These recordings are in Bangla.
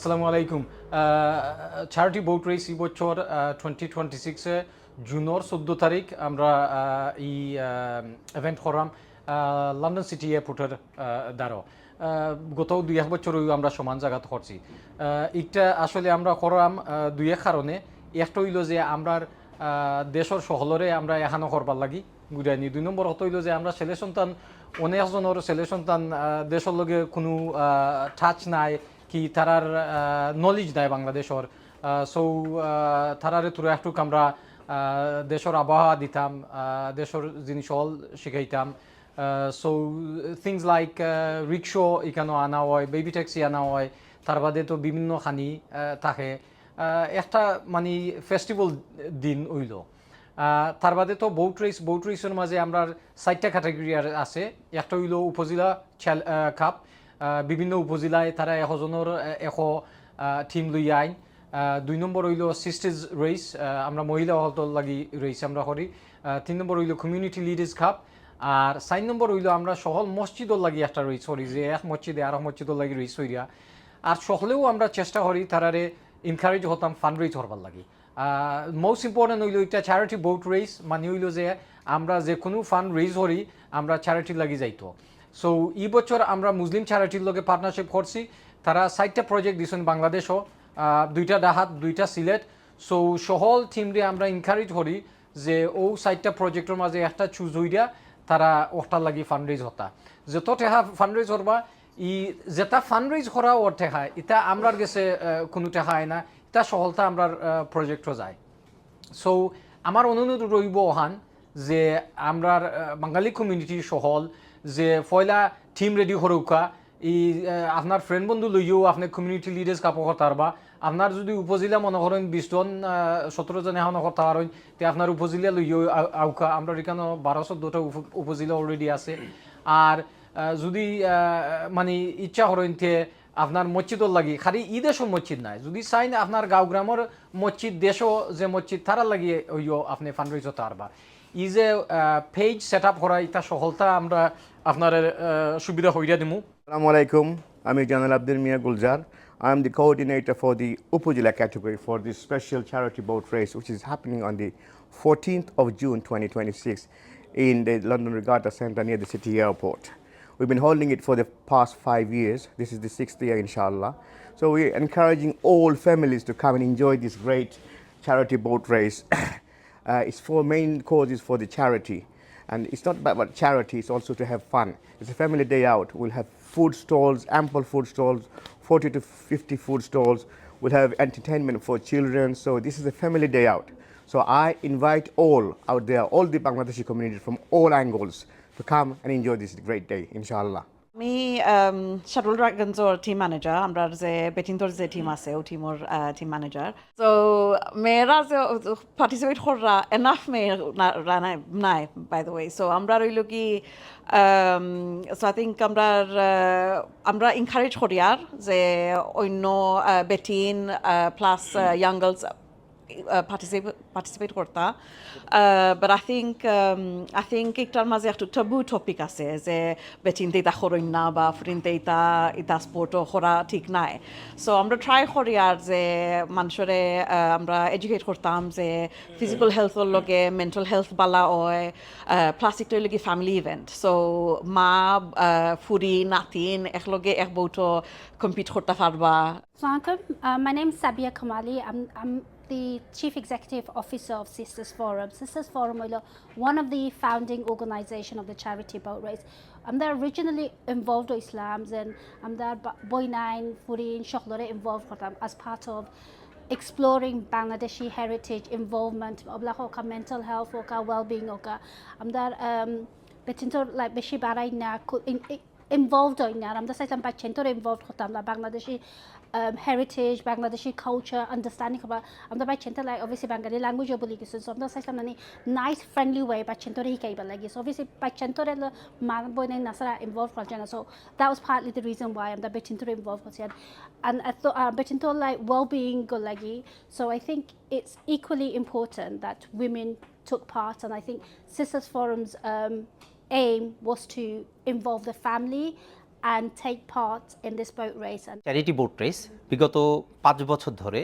আসসালামু আলাইকুম চ্যারিটি বোট রেস এই বছর টোয়েন্টি টোয়েন্টি সিক্সে জুনের চোদ্দ তারিখ আমরা আহ, এই ইভেন্ট করাম লন্ডন সিটি এয়ারপোর্টের দ্বারা গত দুই এক বছর আমরা সমান জায়গাত করছি। এটা আসলে আমরা করাম দুই এক কারণে। একটা হইল যে আমরা দেশের সহলরে আমরা এখানো করবার লাগি গুড়াইনি দুই নম্বর হতো হইল যে আমরা ছেলে সন্তান অনেকজনের ছেলে সন্তান দেশের লগে কোনো টাচ নাই কি তারার নলেজ নাই বাংলাদেশের? সো তারারে তুলে একটু আমরা দেশের আবহাওয়া দিতাম দেশের জিনিস হল শিখাইতাম সো থিংস লাইক রিক্সো এখানে আনা হয় বেবি ট্যাক্সি আনা হয়, তার বাদে তো বিভিন্ন খানি থাকে। একটা মানে ফেস্টিভ্যাল দিন হইল। তার বাদে তো বোট রেস বোট রেসের মাঝে আমরা চারটা ক্যাটাগরি আছে। একটা হইল উপজেলা কাপ বিভিন্ন উপজেলায় তারা এশজনের এশ টিম লই আইন। দুই নম্বর হইল সিস্টেজ রেস আমরা মহিলা হতল লাগি রেস আমরা করি। তিন নম্বর হইল কমিউনিটি লিডার্স কাপ আর চার নম্বর হইল আমরা সহল মসজিদর লাগি একটা রেস করি, যে এক মসজিদে আর মসজিদর লাগি রেস হইয়া আর সকলেও আমরা চেষ্টা করি তারারে এনকারেজ হতাম ফান্ড রেজ হরবার লাগি মোস্ট ইম্পর্টেন্ট হইল এটা চ্যারিটি বোট রেস মানে হইল যে আমরা যে কোনো ফান্ড রেজ করি, আমরা চ্যারিটি লাগি যাইতো। সো এই বছর আমরা মুসলিম চ্যারিটির লগে পার্টনারশিপ করছি। তারা সাইটটা প্রজেক্ট দিয়েছেন বাংলাদেশও। দুইটা ডাহাত, দুইটা সিলেট। সো সহল টিমরে আমরা এনকারেজ করি যে, ও সাইটটা প্রজেক্টের মাঝে একটা চুজ হইয়া তারা ওটার লাগি ফান্ড রেজ হতা। যত টেহা ফান্ড রেজ করবা, ই যেটা ফান্ড রেজ করা ওর টেহা এটা আমরার গেছে কোনো টেহা হয় না এটা সহলতা আমরার প্রজেক্টও যায়। সো আমার অনুরোধ রইব ওহান যে আমরা বাঙালি কমিউনিটি সহল যে ফয়লা টিম রেডি করুকা ই আপনার ফ্রেন্ড বন্ধু লইও আপনি কমিউনিটি লিডার্স কাপড় বা আপনার যদি উপজেলা মনে করেন বিশ জন সতেরো জন এখন করতে পারেন তে আপনার উপজেলা লইও আউকা আমরা এখানে বারো উপ- উপজেলা অলরেডি আছে। আর যদি মানে ইচ্ছা করেন তে আপনার মসজিদর লাগি, খালি ই দেশও মসজিদ নাই। যদি চাইন আপনার গাঁও গ্রামের মসজিদ দেশও যে মসজিদ তারা লাগিয়ে হইও আপনি ফান্ড রেজ হতে পারবা ই যে পেজ সেট আপ করা এটা সহলতা আমরা আপনার সুবিধা হইয়া দিমু Assalamu alaikum. I'm Janal Abdul Mia Gulzar. I'm the coordinator for the Upujila category for this special charity boat race, which is happening on the 14th of June 2026 in the London Regatta Centre near the city airport. We've been holding it for the past five years. This is the sixth year, inshallah. So we're encouraging all families to come and enjoy this great charity boat race. Uh, it's for main causes for the charity. And it's not about charity, it's also to have fun. It's a family day out. We'll have food stalls, ample food stalls, 40 to 50 food stalls. We'll have entertainment for children. So this is a family day out. So I invite all out there, all the Bangladeshi community from all angles to come and enjoy this great day, inshallah. আমি শাটল ড্রাগনসর টিম ম্যানেজার আমরা যে বেটিনটোর যে টিম আছে, ও টিমর টিম ম্যানেজার তো মেয়েরা যে পার্টিসিপেট করা এনাফ মেয়ে নাই বাই দ্য ওয়ে সো আমরা রইল কি সো আই থিঙ্ক আমরা আমরা এনকারেজ করি আর যে অন্য বেটিন plus young girls participate participate করতা but I think I think একটার মাঝে একটু টাবু টপিক আছে যে বেচিনতে ইতা খরইন না বা ফুরিনতে ইতা ইতা স্পোর্টও করা ঠিক নাই। সো আমরা ট্রাই করি আর যে মানুষরে uh, আমরা এডুকেট করতাম যে ফিজিক্যাল হেলথর লগে মেন্টাল হেলথ বালা হয় প্লাস একটা লগে ফ্যামিলি ইভেন্ট সো মা uh, ফুরি নাতিন একলগে এক বউটো কম্পিট করতে পারবা। Assalamualaikum. Uh, my name is Sabia the Chief Executive Officer of Sisters Forum. Sisters Forum is one of the founding organisation of the charity boat race. Um, I'm there originally involved with Islam and um, I'm there boy nine, Furin, Shoklore involved as part of exploring Bangladeshi heritage involvement like mental health or well-being or I'm there um, um betinto like beshi barai na involved in that. I'm saying Bachentor involved them, like Bangladeshi um, heritage, Bangladeshi culture, understanding about I'm the Bachentor like obviously Bengali language obuli so I'm just saying nice friendly way Bachentor hi kai obviously by Bachentor the man boy na nasara involved culture so that was partly the reason why I'm the Bachentor involved with it and I thought uh, Bachentor like well-being go lagi so I think it's equally important that women took part and I think Sisters Forum's um, aim was to involve the family and take part in this boat race. Charity boat race বিগত পাঁচ বছর ধরে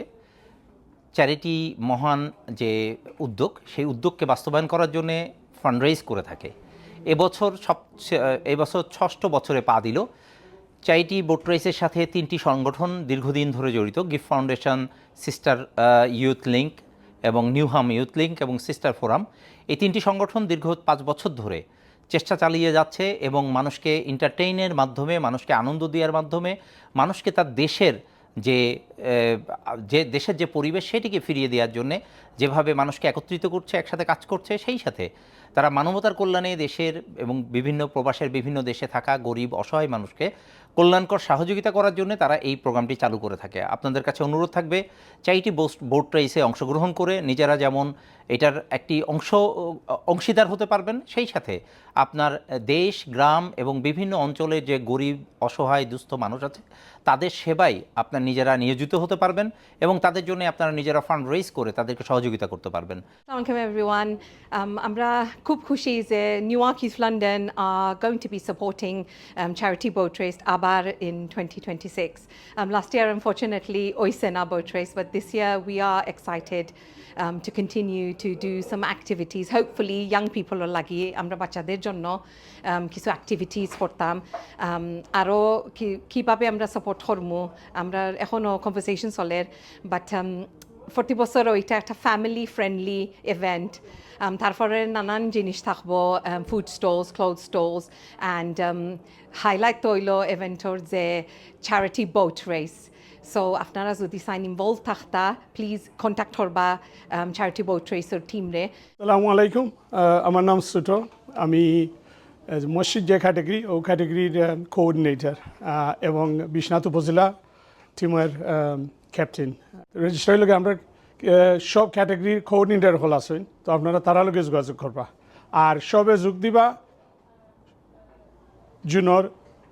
চ্যারিটি মহান যে উদ্যোগ, সেই উদ্যোগকে বাস্তবায়ন করার জন্য ফান্ডরেজ করে থাকে। এবছর সব, এবছর ষষ্ঠ বছরে পা দিল। চ্যারিটি বোট রেসের সাথে তিনটি সংগঠন দীর্ঘদিন ধরে জড়িত gift foundation sister youth link এবং নিউহাম ইউথ লিঙ্ক এবং সিস্টার ফোরাম এই তিনটি সংগঠন দীর্ঘ পাঁচ বছর ধরে চেষ্টা চালিয়ে যাচ্ছে এবং মানুষকে এন্টারটেইনের মাধ্যমে, মানুষকে আনন্দ দেওয়ার মাধ্যমে, মানুষকে তার দেশের যে যে দেশের যে পরিবেশ সেটিকে ফিরিয়ে দেওয়ার জন্য যেভাবে মানুষকে একত্রিত করছে, একসাথে কাজ করছে, সেই সাথে তারা মানবতার কল্যাণে দেশের এবং বিভিন্ন প্রবাসের বিভিন্ন দেশে থাকা গরিব, অসহায় মানুষকে কল্যাণকর সহযোগিতা করার জন্য তারা এই প্রোগ্রামটি চালু করে থাকে আপনাদের কাছে অনুরোধ থাকবে চাইটি বোর্ড রেসে অংশগ্রহণ করে নিজেরা যেমন এটার একটি অংশ অংশীদার হতে পারবেন সেই সাথে আপনার দেশ গ্রাম এবং বিভিন্ন অঞ্চলে যে গরিব অসহায় দুস্থ মানুষ আছে তাদের সেবায় আপনার নিজেরা নিয়োজিত হতে পারবেন এবং তাদের জন্য আপনারা নিজেরা ফান্ড রেজ করে তাদেরকে সহযোগিতা করতে পারবেন everyone. Um, আমরা খুব খুশি যে new London are going to be supporting um, charity boat race আবার in 2026. Um, last year, unfortunately, oisen our boat race, but this year we are excited um, to continue to do some activities. Hopefully, young people are লাগিয়ে আমরা বাচ্চাদের জন্য um, কিছু activities করতাম um, আরও কি- কিভাবে আমরা সাপোর্ট করবো আমরা এখনও কনভারসেশন চলের বাট প্রতি বছর ওইটা একটা ফ্যামিলি ফ্রেন্ডলি ইভেন্ট তারপরে নানান জিনিস থাকব food stalls cloth stalls and highlight তৈল ইভেন্টর যে চ্যারিটি বোট রেস সো আপনারা যদি সাইন ইনভলভ থাকতা প্লিজ কন্ট্যাক্ট করবা চ্যারিটি বোট রেসের টিম রে সালামু আলাইকুম আহ, আমার নাম সুটো আমি আহ, মসজিদ যে ক্যাটাগরি ও ক্যাটাগরির কোঅর্ডিনেটর এবং বিশ্বনাথ উপজেলা টিমের ক্যাপ্টেন রেজিস্ট্রার লগে আমরা সব ক্যাটাগরির কোঅর্ডিনেটর হল আছেন। তো আপনারা তারা লগে যোগাযোগ করবা। আর সবে যোগ দিবা জুনের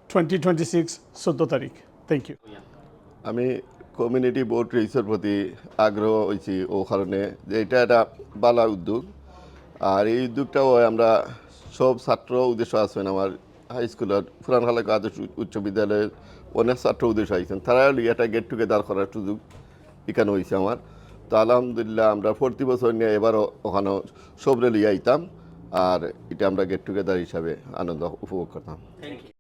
টোয়েন্টি টোয়েন্টি সিক্স চোদ্দ তারিখ। থ্যাংক ইউ আমি কমিউনিটি বোর্ড রেসের প্রতি আগ্রহ হয়েছি ও কারণে যে এটা একটা বালা উদ্যোগ। আর এই উদ্যোগটাও আমরা সব ছাত্র উদ্দেশ্য আছেন আমার হাই স্কুলের ফুরান হালাকা আদর্শ উচ্চ বিদ্যালয়ের অনেক ছাত্র উদ্দেশ্য আইছেন তারা এটা গেট টুগেদার করার সুযোগ এখানে হয়েছে আমার। তো আলহামদুলিল্লাহ আমরা প্রতি বছর নিয়ে এবারও ওখানে সবরে লিয়ে আইতাম। আর এটা আমরা গেট টুগেদার হিসাবে আনন্দ উপভোগ করতাম।